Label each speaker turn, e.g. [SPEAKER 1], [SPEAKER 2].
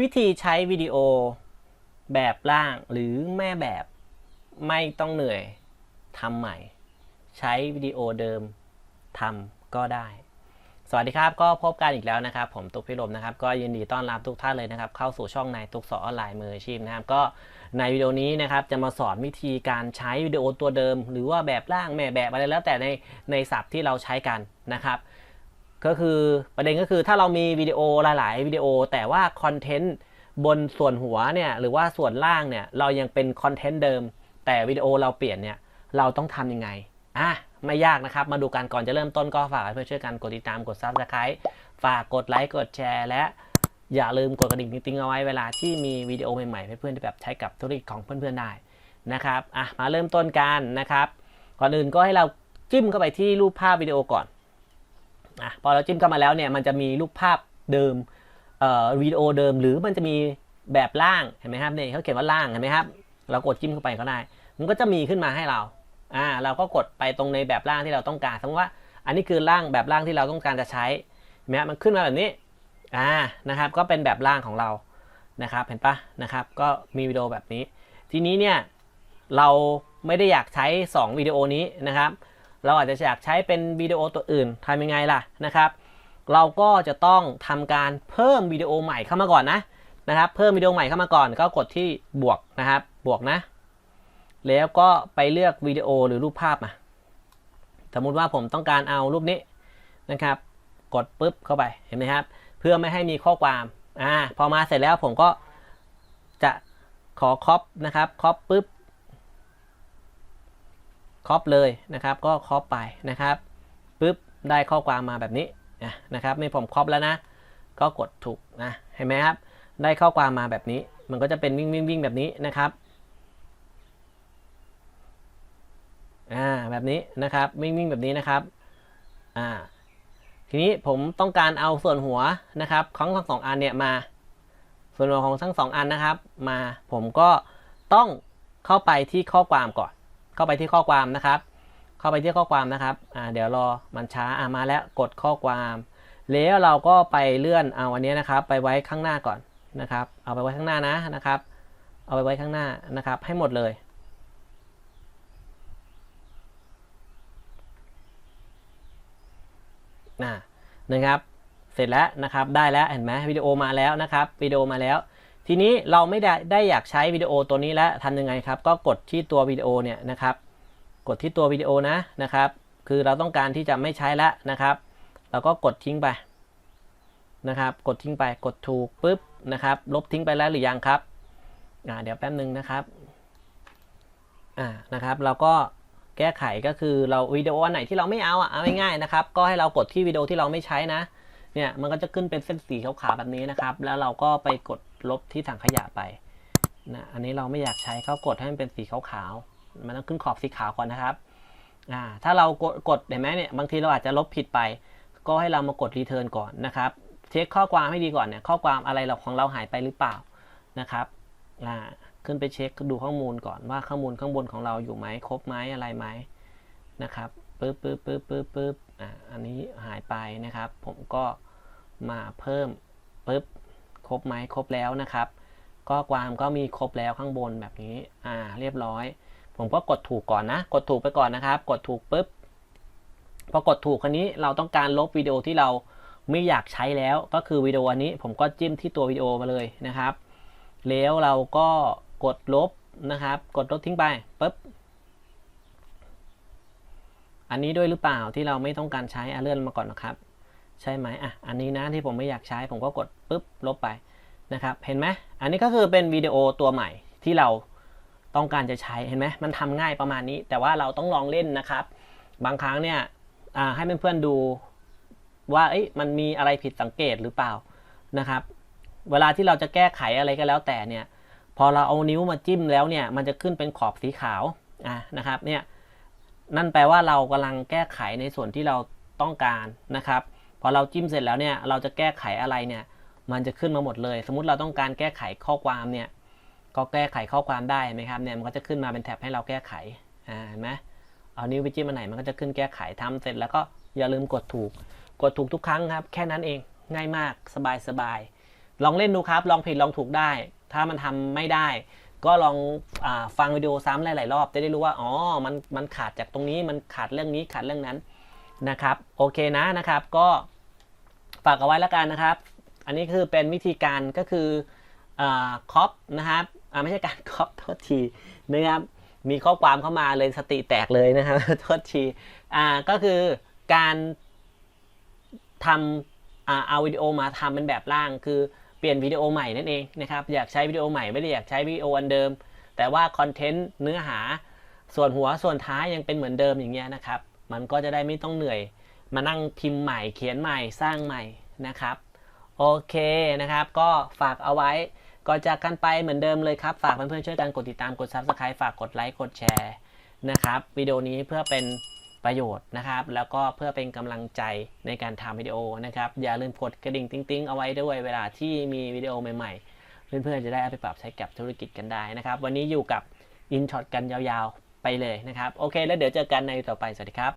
[SPEAKER 1] วิธีใช้วิดีโอแบบล่างหรือแม่แบบไม่ต้องเหนื่อยทำใหม่ ใช้วิดีโอเดิมทำก็ได้ สวัสดีครับก็พบกันอีกแล้วนะครับ ผมตุ๊กพิรมนะครับ ก็ยินดีต้อนรับทุกท่านเลยนะครับ เข้าสู่ช่องนายตุ๊กสอนออนไลน์มืออาชีพนะครับ ก็ในวิดีโอนี้นะครับจะมาสอนวิธีการใช้วิดีโอตัวเดิม หรือว่าแบบล่างแม่แบบอะไรแล้วแต่ในในศัพท์ที่เราใช้กันนะครับ ก็คือประเด็นก็คือถ้าเรามีวิดีโอหลาย ๆ วิดีโอ แต่ว่าคอนเทนต์บนส่วนหัวเนี่ยหรือว่าส่วนล่างเนี่ยเรายังเป็นคอนเทนต์เดิม แต่วิดีโอเราเปลี่ยนเนี่ยเราต้องทำยังไงอะไม่ยากนะครับ มาดูกันก่อนจะเริ่มต้นก็ฝากเพื่อช่วยกันกดติดตามกดซับสไครต์ฝากกดไลค์กดแชร์ และอย่าลืมกดกระดิ่งติ๊งๆเอาไว้เวลาที่มีวิดีโอใหม่ๆเพื่อนๆที่แบบใช้กับธุรกิจของเพื่อนๆได้นะครับอะมาเริ่มต้นกันนะครับ ก่อนอื่นก็ให้เราจิ้มเข้าไปที่รูปภาพวิดีโอก่อน อะพอเราจิ้มเข้ามาแล้วเนี่ยมันจะมีรูปภาพเดิมเอ่อวิดีโอเดิม หรือมันจะมีแบบล่างเห็นไหมครับเนี่ยเขาเขียนว่าล่างเห็นไหมครับ เรากดจิ้มเข้าไปก็ได้ มันก็จะมีขึ้นมาให้เราอ่าเราก็กดไปตรงในแบบล่างที่เราต้องการสมมติว่า อันนี้คือร่างแบบล่างที่เราต้องการจะใช้เห็นไหมครับมันขึ้นมาแบบนี้อ่านะครับ ก็เป็นแบบล่างของเรานะครับเห็นปะนะครับ ก็มีวิดีโอแบบนี้ ทีนี้เนี่ยเราไม่ได้อยากใช้ 2วิดีโอนี้นะครับ เราอาจจะอยากใช้เป็นวิดีโอตัวอื่นทำยังไงล่ะนะครับ เราก็จะต้องทำการเพิ่มวิดีโอใหม่เข้ามาก่อนนะนะครับ เพิ่มวิดีโอใหม่เข้ามาก่อน ก็กดที่บวกนะครับ บวกนะ แล้วก็ไปเลือกวิดีโอหรือรูปภาพมา สมมุติว่าผมต้องการเอารูปนี้นะครับ กดปุ๊บเข้าไปเห็นไหมครับ เพื่อไม่ให้มีข้อความอ่าพอมาเสร็จแล้วผมก็จะขอครอปนะครับครอปปุ๊บ ครอปเลยนะครับ ก็ครอปไปนะครับปุ๊บได้ข้อความมาแบบนี้นะครับนี่ผมครอปแล้วนะ ก็กดถูกนะเห็นไหมครับได้ข้อความมาแบบนี้ มันก็จะเป็นวิ่งวิ่งวิ่งแบบนี้นะครับอ่าแบบนี้นะครับวิ่งวิ่งแบบนี้นะครับอ่าทีนี้ผมต้องการเอาส่วนหัวนะครับของทั้งสองอันเนี่ยมา ส่วนหัวของทั้งสองอันนะครับ มาผมก็ต้องเข้าไปที่ข้อความก่อน เข้าไปที่ข้อความนะครับ เข้าไปที่ข้อความนะครับอ่าเดี๋ยวรอมันช้าอ่ามาแล้วกดข้อความ แล้วเราก็ไปเลื่อนเอาอันนี้นะครับ ไปไว้ข้างหน้าก่อนนะครับ เอาไปไว้ข้างหน้านะนะครับ เอาไปไว้ข้างหน้านะครับ ให้หมดเลยนะนะครับ เสร็จแล้วนะครับ ได้แล้วเห็นไหมวิดีโอมาแล้วนะครับวิดีโอมาแล้ว ทีนี้เราไม่ได้ได้อยากใช้วิดีโอตัวนี้แล้วทำยังไงครับ ก็กดที่ตัววิดีโอเนี่ยนะครับ กดที่ตัววิดีโอนะนะครับ คือเราต้องการที่จะไม่ใช้แล้วนะครับเราก็กดทิ้งไปนะครับ กดทิ้งไปกดถูกปุ๊บนะครับ ลบทิ้งไปแล้วหรือยังครับอ่าเดี๋ยวแป๊บนึงนะครับอ่านะครับเราก็แก้ไขก็คือเราวิดีโออันไหนที่เราไม่เอาอะเอาง่ายๆนะครับ ก็ให้เรากดที่วิดีโอที่เราไม่ใช้นะเนี่ยมันก็จะขึ้นเป็นเส้นสีขาวๆแบบนี้นะครับ แล้วเราก็ไปกด ลบที่ถังขยะไปนะอันนี้เราไม่อยากใช้เขากดให้มันเป็นสีขาวๆมันต้องขึ้นขอบสีขาวก่อนนะครับอ่าถ้าเรากดกดเห็นไหมเนี่ยบางทีเราอาจจะลบผิดไป ก็ให้เรามากดรีเทิร์นก่อนนะครับเช็คข้อความให้ดีก่อนเนี่ยข้อความอะไรเราของเราหายไปหรือเปล่านะครับอ่าขึ้นไปเช็คดูข้อมูลก่อนว่าข้อมูลข้างบนของเราอยู่ไหมครบไหมอะไรไหมนะครับปึ๊บปึ๊บปึ๊บปึ๊บปึ๊บอ่าอันนี้หายไปนะครับ ผมก็มาเพิ่มปึ๊บ ครบไหมครบแล้วนะครับก็ความก็มีครบแล้วข้างบนแบบนี้อ่าเรียบร้อย ผมก็กดถูกก่อนนะ กดถูกไปก่อนนะครับ กดถูกปุ๊บพอกดถูกคันนี้เราต้องการลบวิดีโอที่เราไม่อยากใช้แล้วก็คือวิดีโออันนี้ผมก็จิ้มที่ตัววิดีโอมาเลยนะครับ แล้วเราก็กดลบนะครับ กดลบทิ้งไปปุ๊บอันนี้ด้วยหรือเปล่าที่เราไม่ต้องการใช้อะเลื่อนมาก่อนนะครับ ใช่ไหมอะอันนี้นะที่ผมไม่อยากใช้ผมก็กดปุ๊บลบไปนะครับเห็นไหมอันนี้ก็คือเป็นวิดีโอตัวใหม่ที่เราต้องการจะใช้เห็นไหมมันทำง่ายประมาณนี้ แต่ว่าเราต้องลองเล่นนะครับ บางครั้งเนี่ยให้เพื่อนๆดูว่ามันมีอะไรผิดสังเกตหรือเปล่านะครับ เวลาที่เราจะแก้ไขอะไรก็แล้วแต่เนี่ยพอเราเอานิ้วมาจิ้มแล้วเนี่ยมันจะขึ้นเป็นขอบสีขาวอะนะครับเนี่ยนั่นแปลว่าเรากำลังแก้ไขในส่วนที่เราต้องการนะครับ อเราจิ้มเสร็จแล้วเนี่ยเราจะแก้ไขอะไรเนี่ยมันจะขึ้นมาหมดเลย สมมุติเราต้องการแก้ไขข้อความเนี่ยก็แก้ไขข้อความได้ไหมครับเนี่ยมันก็จะขึ้นมาเป็นแท็บให้เราแก้ไขอ่าเห็นไหมเอานิ้วไปจิ้มอันไหนมันก็จะขึ้นแก้ไขทำเสร็จแล้วก็อย่าลืมกดถูก กดถูกทุกครั้งครับ แค่นั้นเองง่ายมากสบายสบายลองเล่นดูครับ ลองผิดลองถูกได้ ถ้ามันทำไม่ได้ ก็ลองอฟังวิดีโอซ้ำหลาย ๆ รอบจะได้รู้ว่าอ๋อมันมันขาดจากตรงนี้มันขาดเรื่องนี้ขาดเรื่องนั้นนะครับ โอเคนะนะครับก็ ฝากเอาไว้แล้วกันนะครับ อันนี้คือเป็นวิธีการก็คือคอปนะครับไม่ใช่การคอปโทษทีนะครับมีข้อความเข้ามาเลยสติแตกเลยนะครับโทษทีก็คือการทำอเอาวิดีโอมาทำเป็นแบบร่าง คือเปลี่ยนวิดีโอใหม่นั่นเองนะครับอยากใช้วิดีโอใหม่ไม่ได้อยากใช้วิดีโออันเดิม แต่ว่าคอนเทนต์เนื้อหาส่วนหัวส่วนท้ายยังเป็นเหมือนเดิมอย่างเงี้ยนะครับ มันก็จะได้ไม่ต้องเหนื่อย มานั่งพิมพ์ใหม่เขียนใหม่สร้างใหม่นะครับโอเคนะครับ ก็ฝากเอาไว้ก่อนจากกันไปเหมือนเดิมเลยครับ ฝากเพื่อนๆช่วยกันกดติดตามกด Subscribe ฝากกดไลค์กดแชร์นะครับวิดีโอนี้เพื่อเป็นประโยชน์นะครับ แล้วก็เพื่อเป็นกำลังใจในการทำวิดีโอนะครับ อย่าลืมกดกระดิ่งติ๊งๆเอาไว้ด้วยเวลาที่มีวิดีโอใหม่ๆ เพื่อนๆจะได้เอาไปปรับใช้กับธุรกิจกันได้นะครับ วันนี้อยู่กับ InShot กันยาวๆไปเลยนะครับ โอเค แล้วเดี๋ยวเจอกันในต่อไปสวัสดีครับ